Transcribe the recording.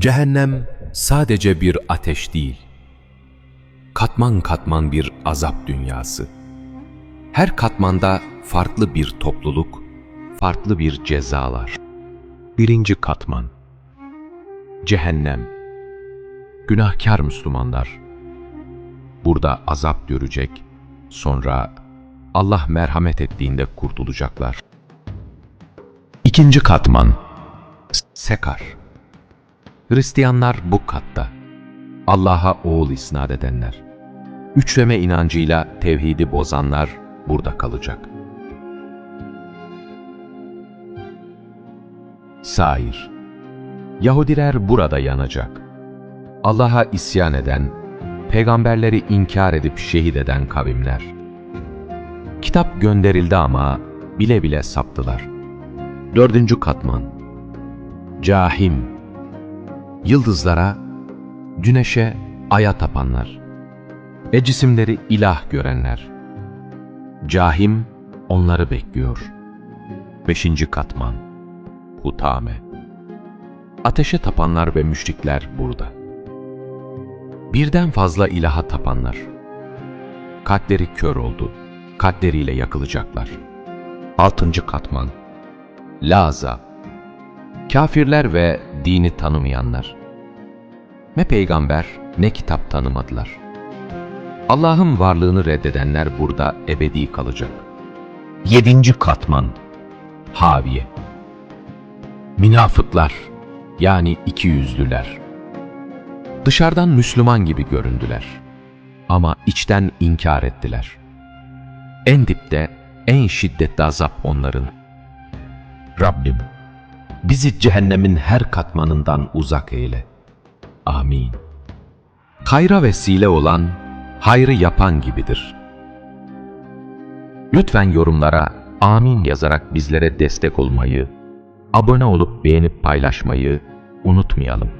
Cehennem sadece bir ateş değil. Katman katman bir azap dünyası. Her katmanda farklı bir topluluk, farklı bir cezalar. Birinci katman Cehennem Günahkar Müslümanlar Burada azap görecek, sonra Allah merhamet ettiğinde kurtulacaklar. İkinci katman Sekar Hristiyanlar bu katta. Allah'a oğul isnat edenler. Üçleme inancıyla tevhidi bozanlar burada kalacak. Sair Yahudiler burada yanacak. Allah'a isyan eden, peygamberleri inkar edip şehit eden kavimler. Kitap gönderildi ama bile bile saptılar. Dördüncü katman Cahim Yıldızlara, güneşe, aya tapanlar ve cisimleri ilah görenler. Cahim onları bekliyor. Beşinci katman Hutame Ateşe tapanlar ve müşrikler burada. Birden fazla ilaha tapanlar. Kalpleri kör oldu. Kalpleriyle yakılacaklar. Altıncı katman Laza Kafirler ve dini tanımayanlar. Ne peygamber ne kitap tanımadılar. Allah'ın varlığını reddedenler burada ebedi kalacak. Yedinci katman Haviye Münafıklar yani iki yüzlüler. Dışarıdan Müslüman gibi göründüler. Ama içten inkar ettiler. En dipte, en şiddetli azap onların. Rabbim, bizi cehennemin her katmanından uzak eyle. Amin. Hayra vesile olan, hayrı yapan gibidir. Lütfen yorumlara amin yazarak bizlere destek olmayı, abone olup beğenip paylaşmayı unutmayalım.